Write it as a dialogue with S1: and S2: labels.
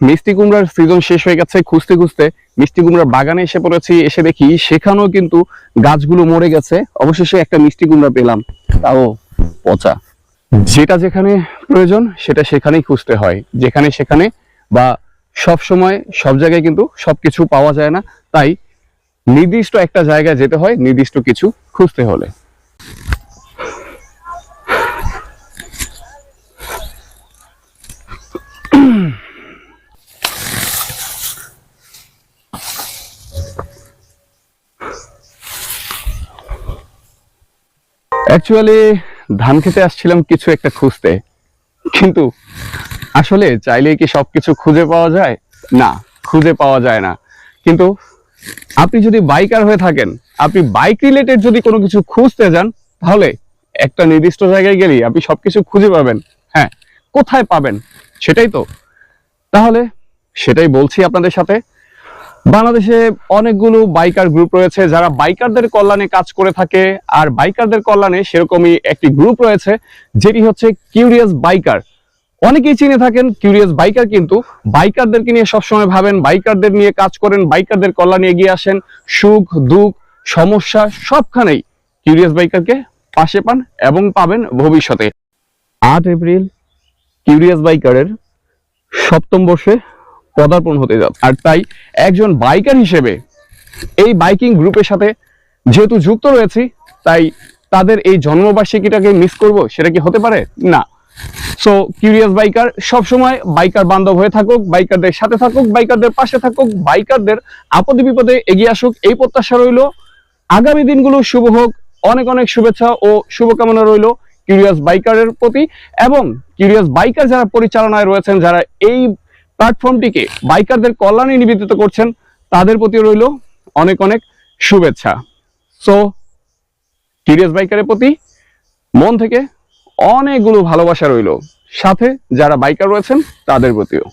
S1: মিষ্টি কুমড়ার সিজন শেষ হয়ে গেছে খুঁজতে খুঁজতে। মিষ্টি কুমড়ার বাগানে এসে পড়েছি, এসে দেখি সেখানেও কিন্তু গাছগুলো মরে গেছে। অবশেষে একটা মিষ্টি কুমড়া পেলাম, তাও পচা। যেটা যেখানে প্রয়োজন, সেটা সেখানেই খুঁজতে হয়। যেখানে সেখানে বা সব সময় সব জায়গায় কিন্তু সবকিছু পাওয়া যায় না। তাই নির্দিষ্ট একটা জায়গায় যেতে হয়, নির্দিষ্ট কিছু খুঁজতে হলে। অ্যাকচুয়ালি ধান খেতে আসছিলাম কিছু একটা খুঁজতে। কিন্তু আসলে চাইলে কি সবকিছু খুঁজে পাওয়া যায়? না, খুঁজে পাওয়া যায় না। কিন্তু আপনি যদি বাইকার হয়ে থাকেন, আপনি বাইক রিলেটেড যদি কোনো কিছু খুঁজতে যান, তাহলে একটা নির্দিষ্ট জায়গায় গেলেই আপনি সবকিছু খুঁজে পাবেন। হ্যাঁ কোথায় পাবেন? সেটাই তো। তাহলে সেটাই বলছি আপনাদের সাথে। বাংলাদেশে অনেকগুলো বাইকার গ্রুপ রয়েছে যারা বাইকারদের কল্যাণে কাজ করে থাকে। আর বাইকারদের কল্যাণে সেরকমই একটি গ্রুপ রয়েছে, যেটি হচ্ছে কিউরিয়াস বাইকার অনেকেই চিনে থাকেন কিউরিয়াস বাইকার কিন্তু বাইকারদেরকে নিয়ে সবসময় ভাবেন বাইকারদের নিয়ে কাজ করেন বাইকারদের কল্যাণে এগিয়ে আসেন, সুখ, দুঃখ, সমস্যা সবখানেই কিউরিয়াস বাইকারকে পাশে পান এবং পাবেন ভবিষ্যতে। আট এপ্রিল কিউরিয়াস বাইকারের সপ্তম বর্ষে পদার্পণ হতে যাচ্ছে। আর তাই একজন বাইকার হিসেবে এই বাইকিং গ্রুপের সাথে যেহেতু যুক্ত রয়েছি, তাই তাদের এই জন্মবার্ষিকীটাকে মিস করব, সেটা কি হতে পারে? না। সো কিউরিয়াস বাইকার সবসময় বাইকার বান্ধব হয়ে থাকুক বাইকারদের সাথে থাকুক বাইকারদের পাশে থাকুক বাইকারদের আপদে বিপদে এগিয়ে আসুক, এই প্রত্যাশা রইল। আগামী দিনগুলো শুভ হোক, অনেক অনেক শুভেচ্ছা ও শুভকামনা রইল কিউরিয়াস বাইকারের প্রতি। এবং কিউরিয়াস বাইকার যারা পরিচালনায় রয়েছেন, যারা এই প্ল্যাটফর্মটিকে বাইকারদের কল্যাণে নিবেদিত করছেন, তাদের প্রতি রইল অনেক অনেক শুভেচ্ছা। সো টিডিএস বাইকারের প্রতি মন থেকে অনেকগুলো ভালোবাসা রইল। সাথে যারা বাইকার রয়েছেন, তাদের প্রতিও।